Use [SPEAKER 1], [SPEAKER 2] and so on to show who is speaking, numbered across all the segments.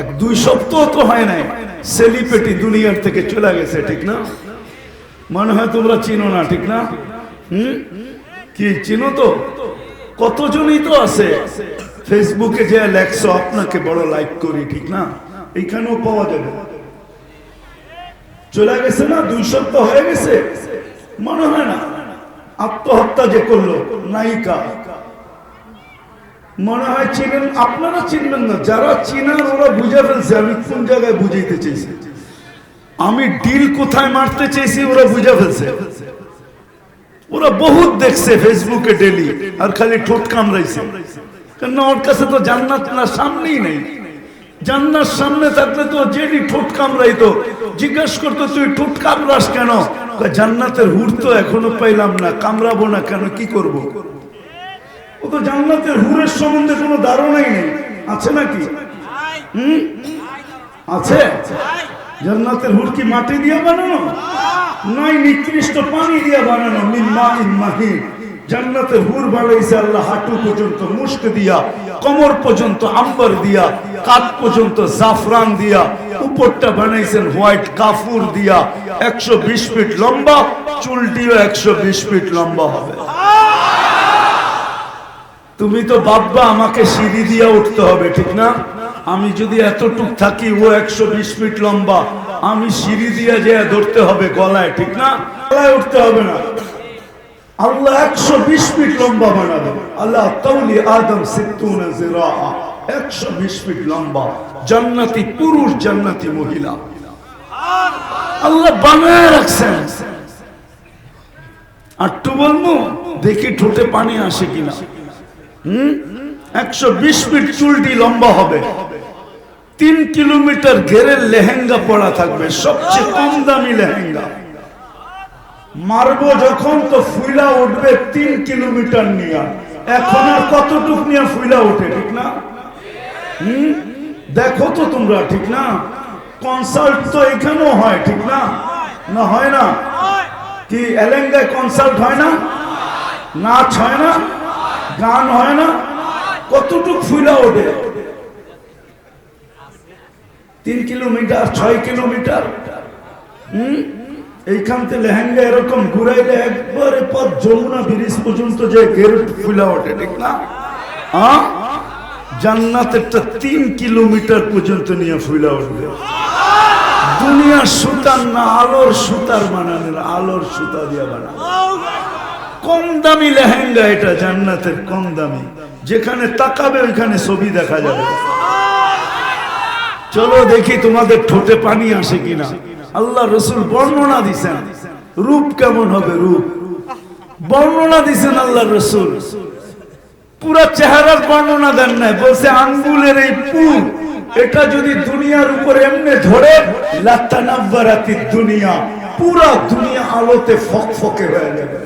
[SPEAKER 1] এক দুই সপ্তাহ তো হয় নাই। সেলিপেটি দুনিয়ার থেকে চলে গেছে, ঠিক না? মনে হয় তোমরা চিনো না, ঠিক না? হুম? কি, চিনো তো? কতজনই তো আছে? ফেসবুকে যে লেখছো, আপনাকে বড় লাইক করি, ঠিক না? এইখানেও পাওয়া যাবে। চলে গেছে না? দুই সপ্তাহ হয়ে গেছে? মনে হয় না। আত্মহত্যা যে করল, নায়িকা। মনে হয় চিনেন, আপনারা চিনবেন না, যারা চিনার ওরা বুঝে ফেলছে, আমি কোন জায়গায় বুঝাইতে চেয়েছি আমি ডিল কোথায় মারতে চেয়েছি ওরা বুঝে ফেলছে। ওরা বহুত দেখছে ফেসবুকে ডেলি, আর খালি ঠোঁট কামড়াইছে। কেন ওর কাছে তো জান্নাত না, সামনেই নেই। জান্নার সামনে থাকলে তো যেটি ঠোঁট কামড়াইতো। জিজ্ঞাসা করতো, তুই ঠোঁট কামড়াস কেন? জান্নাতের হুর তো এখনও পাইলাম না, কামড়াবো না কেন, কি করব। ও তো জান্নাতের হুরের সম্বন্ধে কোনো ধারণাই নেই। আছে নাকি? আছে? জান্নাতের হুর কি মাটি দিয়ে বানানো? নিকৃষ্ট পানি দিয়ে বানানো। মিম্মা ইম্মাহিন জান্নাতের হুর বানাইছে আল্লাহ হাঁটু পর্যন্ত মুস্ক দিয়া, কমর পর্যন্ত আম্বার দিয়া কাত পর্যন্ত জাফরান দিয়া, উপরটা বানাইছেন হোয়াইট কাফুর দিয়া। একশো বিশ ফিট লম্বা, চুলটিও একশো বিশ ফিট লম্বা হবে। তুমি তো বাব্বা আমাকে সিঁড়ি দিয়ে উঠতে হবে, ঠিক না? আমি যদি এতটুক থাকি, ও একশো বিশ ফিট লম্বা, আমি সিঁড়ি দিয়ে যে ধরতে হবে গলায়, ঠিক না? গলায় উঠতে হবে না। আল্লাহ একশো বিশ ফিট লম্বা বানাবে আল্লাহ আদম একশো বিশ ফিট লম্বা। জান্নাতি পুরুষ, জান্নাতি মহিলা। আল্লাহ বানায় রাখছেন। আটটু বলব, দেখি ঠোঁটে পানি আসে কিনা। হুম একশো বিশ ফিট চুলটি লম্বা হবে। তিন কিলোমিটার ঘেরের লেহেঙ্গা পড়া থাকবে, সবচেয়ে কম দামি লেহেঙ্গা। মারবো যখন তো ফুইলা উঠবে তিন কিলোমিটার নিয়ে। এখন আর কতটুক নিয়ে ফুইলা উঠে, ঠিক না? হুম? দেখো তো তোমরা, ঠিক না? কনসার্ট তো এখানেও হয়, ঠিক না? না হয় না? কি এলেঙ্গায় কনসার্ট হয় না? নাচ হয় না? গান হয় না, কতটুক ফুইলা ওঠে? তিন কিলোমিটার, ছয় কিলোমিটার, হম? থেকে লেহেঙ্গা এরকম ঘুরাইলে একবারে পর যমুনা ব্রিজ পর্যন্ত যে গেরুট ফুলা ওঠে, ঠিক না? তিন কিলোমিটার পর্যন্ত নিয়ে ফুলা উঠবে। দুনিয়ার সুতার না, আলোর সুতার বানানোর, আলোর সুতা দিয়ে বানানো কম দামি লেহেঙ্গা এটা জান্নাতের কম দামি। যেখানে তাকাবে ওইখানে ছবি দেখা যাবে। চলো দেখি তোমাদের ঠোঁটে পানি আসে কিনা। আল্লাহ রসুল বর্ণনা দিছেন, রূপ কেমন হবে রূপ? বর্ণনা দিছেন আল্লাহ রসুল। পুরা চেহারার বর্ণনা দেন নাই, বলছে আঙ্গুলের এই পুর এটা যদি দুনিয়ার উপর এমনি ধরে লাত্তানাব্বারাতি দুনিয়া। পুরা দুনিয়া আলোতে ফকফকে হয়ে যাবে।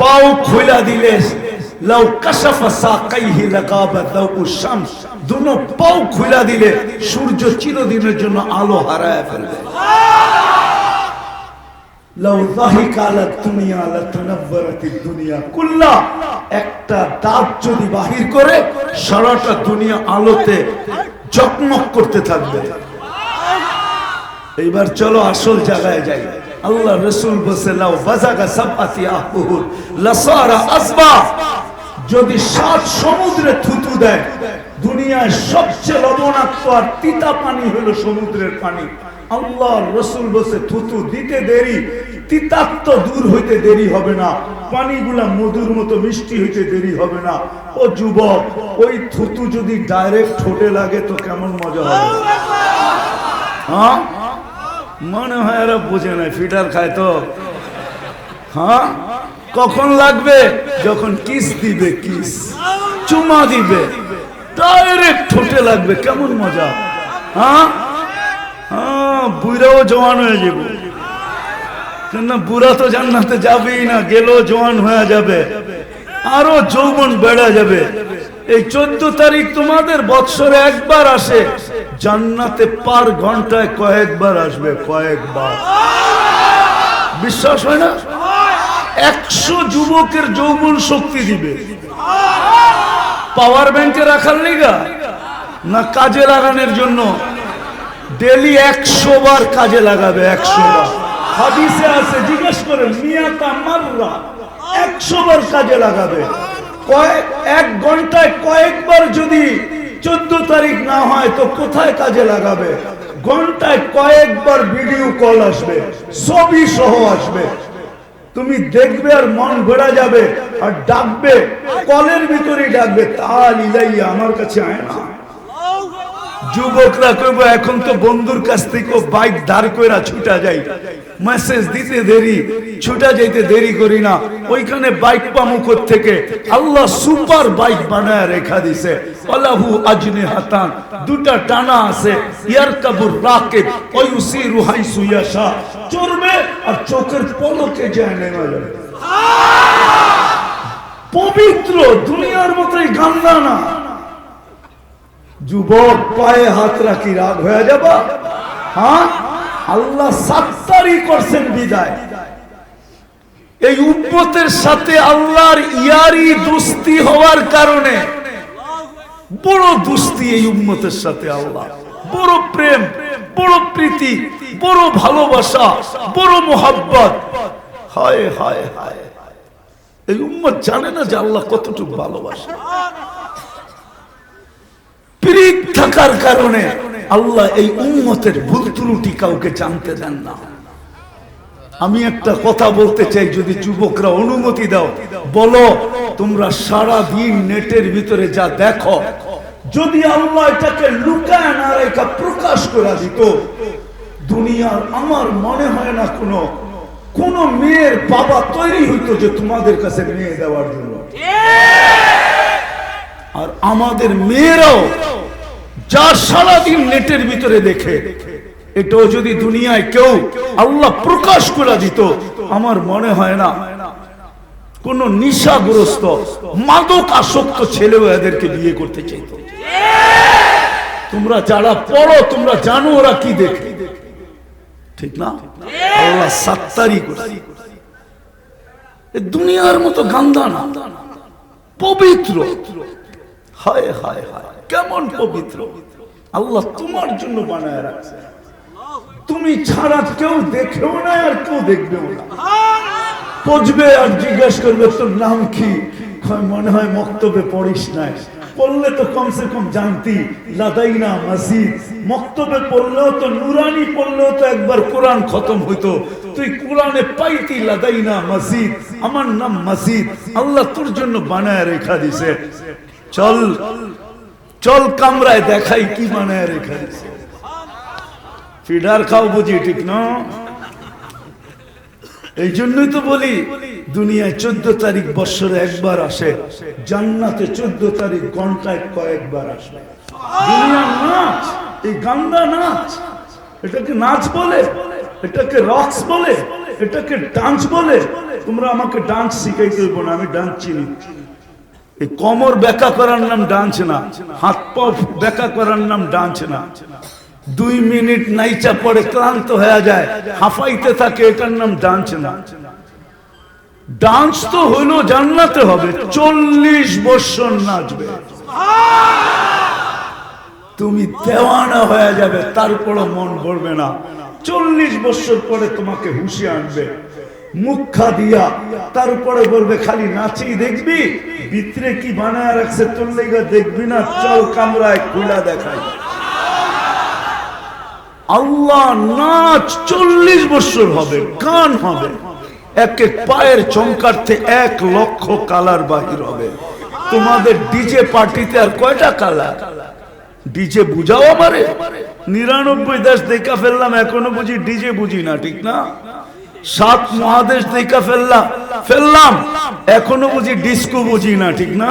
[SPEAKER 1] পাও খোলা দিলে, লাউ শামস। দুনো পাও খোলা দিলে সূর্য চিরদিনের জন্য আলো হারায় ফেলবে। লাউ যাহিকা দুনিয়া লাতানাব্বারাতি দুনিয়া। কুল্লা, একটা দাঁত যদি বাহির করে, সারাটা দুনিয়া আলোতে জকমক করতে থাকবে। এইবার চলো আসল জায়গায় যাই। আল্লাহ রসুল বসে লাউ বাজাগা সাবাতি আহুর লাসারা আসবা যদি সাত সমুদ্রে থুতু দেয় দুনিয়ায় সবচেয়ে লবণাক্ত আর তিতা পানি হলো সমুদ্রের পানি। আল্লাহ রসুল বসে থুতু দিতে দেরি, তিতাত্ম দূর হইতে দেরি হবে না, পানিগুলা মধুর মতো মিষ্টি হইতে দেরি হবে না। ও যুবক, ওই থুতু যদি ডাইরেক্ট ঠোঁটে লাগে তো কেমন মজা হবে? হ্যাঁ? মনে হয় এরা বুঝে না ফিটার খায় তো। হ্যাঁ? কখন লাগবে? যখন কিস দিবে, কিস। চুমা দিবে। ডাইরেক্ট ঠোঁটে লাগবে, কেমন মজা। হ্যাঁ? হ্যাঁ বুড়াও জওয়ান হয়ে যাব। কেন বুড়া তো জান্নাতে যাবেই না, গেলেও জওয়ান হয়ে যাবে। আরও যৌবন বেড়ে যাবে। এই চোদ্দ তারিখ তোমাদের বৎসরে একবার আসে। জান্নাতে পার ঘন্টায় কয়েকবার আসবে, কয়েকবার। বিশ্বাস হয় না? একশো যুবকের যৌবন শক্তি দিবে। পাওয়ার ব্যাংকে রাখার লিগা? না কাজে লাগানোর জন্য? ডেলি একশো বার কাজে লাগাবে, একশো বার। হাদিসে আছে, জিজ্ঞেস করে মিয়াতা মাররা, একশো বার কাজে লাগাবে। কয়েক এক ঘন্টায় কয়েকবার যদি তারিখ না হয় তো কোথায় কাজে লাগাবে? ঘন্টায় কয়েকবার ভিডিও কল আসবে, ছবি সহ আসবে। তুমি দেখবে আর মন ঘোরা যাবে আর ডাকবে কলের ভিতরে ডাকবে তা নিজাই আমার কাছে আয় না। যুবকরা কইব এখন তো বন্ধুর কাছ থেকে বাইক দাঁড় কইরা ছুটা যাই। মেসেজ দিতে দেরি ছুটা যাইতে দেরি করি না। ওইখানে বাইক পামু থেকে আল্লাহ সুপার বাইক বানায় রেখা দিছে। আল্লাহু আজনে হাতান দুটা টানা আছে। ইয়ারকাবুর রাকিব ওয়ুসিরু হাইসু ইয়াশা। চড়বে আর চোখের পলকে যায় নেমে যাবে পবিত্র দুনিয়ার মতোই গান্দা না যুবক পায়ে হাত রাখি, রাগ হয়ে যাব? হ্যাঁ? আল্লাহ সাত্তারি করছেন বিদায়। এই উম্মতের সাথে আল্লাহর ইয়ারি দুস্তি হওয়ার কারণে বড় দুস্তি এই উম্মতের সাথে আল্লাহ। বড় প্রেম, বড় প্রীতি, বড় ভালোবাসা, বড় মোহাব্বত। হায় হায় হায় এই উম্মত জানে না যে আল্লাহ কতটুকু ভালোবাসে। থাকার কারণে আল্লাহ এই উম্মতের ভুল ত্রুটি কাউকে জানতে দেন না। আমি একটা কথা বলতে চাই যদি যুবকরা অনুমতি দাও। বলো তোমরা সারা দিন নেটের ভিতরে যা দেখো যদি আল্লাহ এটাকে লুকায় না রেখা প্রকাশ করে দিত দুনিয়ার আমার মনে হয় না কোনো কোন মেয়ের বাবা তৈরি হইতো যে তোমাদের কাছে মেয়ে দেওয়ার জন্য। আর আমাদের মেয়েরাও যা সারাদিন নেটের ভিতরে দেখে, এটাও যদি দুনিয়ায় কেউ আল্লাহ প্রকাশ করে দিত, আমার মনে হয় না কোন নিশাগ্রস্ত, মাদক আসক্ত ছেলেও এদেরকে বিয়ে করতে চাইত। তোমরা যারা পড়ো, তোমরা জানো ওরা কি দেখে। ঠিক না? আল্লাহ সাত্তারি দুনিয়ার মতো গান্দা না, পবিত্র। হায় হায় হায়, কেমন পবিত্র। আল্লাহ তোমার জন্য বানায় রাখছে। তুমি ছাড়া কেউ দেখেও না আর কেউ দেখবেও না। পচবে আর জিজ্ঞেস করবে, তোর নাম কি? মনে হয় মক্তবে পড়িস নাই। পড়লে তো কমসে কম জানতি লাদাই না মসজিদ মক্তবে পড়লেও তো, নুরানি পড়লেও তো একবার কোরআন খতম হইতো। তুই কোরআনে পাইতি লাদাই না মসজিদ আমার নাম মসজিদ আল্লাহ তোর জন্য বানায় রেখা দিছে। চল চল কামরায় দেখাই কি বানায় রেখা দিছে ফিডার খাও বুঝি, ঠিক না? এই জন্যই তো বলি, দুনিয়ায় চোদ্দ তারিখ বৎসরে একবার আসে, জান্নাতে চোদ্দ তারিখ ঘন্টায় কয়েকবার আসে। দুনিয়ার নাচ, এই গান্দা নাচ, এটাকে নাচ বলে, এটাকে রক্স বলে, এটাকে ডান্স বলে, তোমরা আমাকে ডান্স শিখাইতে না, আমি ডান্স চিনি। এই কমর ব্যাকা করার নাম ডান্স না, হাত পা ব্যাকা করার নাম ডান্স না। দুই মিনিট নাইচা পড়ে ক্লান্ত হয়ে যায়, হাফাইতে থাকে, এটার নাম ডান্স না। ডান্স তো হইল জান্নাতে হবে, চল্লিশ বৎসর নাচবে। তুমি দেওয়ানা হয়ে যাবে, তারপরও মন ভরবে না। চল্লিশ বছর পরে তোমাকে হুশি আনবে। মুখা দিয়া, তারপরে বলবে, খালি নাচি দেখবি? ভিতরে কি বানায় রাখছে তোর লেগে দেখবি না? চল কামরায় খুলা দেখাই। আল্লাহ নাচ চল্লিশ বছর হবে, গান হবে। এক এক পায়ের চমকারতে এক লক্ষ কালার বাহির হবে। তোমাদের ডিজে পার্টিতে আর কয়টা কালার? ডিজে বুঝাও আমারে। নিরানব্বই দেশ দেখা ফেললাম, এখনও বুঝি ডিজে বুঝি না, ঠিক না? সাত মহাদেশ দেখা ফেললাম ফেললাম। এখনও বুঝি ডিস্কো বুঝি না, ঠিক না?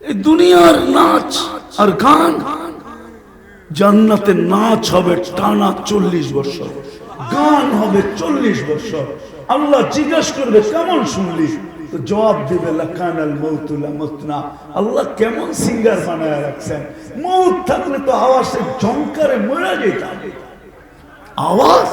[SPEAKER 1] এই দুনিয়ার নাচ আর গান জান্নাতে নাচ হবে টানা চল্লিশ বছর, গান হবে চল্লিশ বছর। আল্লাহ জিজ্ঞাসা করবে, কেমন শুনলি? তো জবাব দিবে আল্লাহ কেমন সিঙ্গার বানায় রাখছেন? মৌত থাকলে তো আওয়াজে ঝঙ্কারে মরে যেতাম আওয়াজ?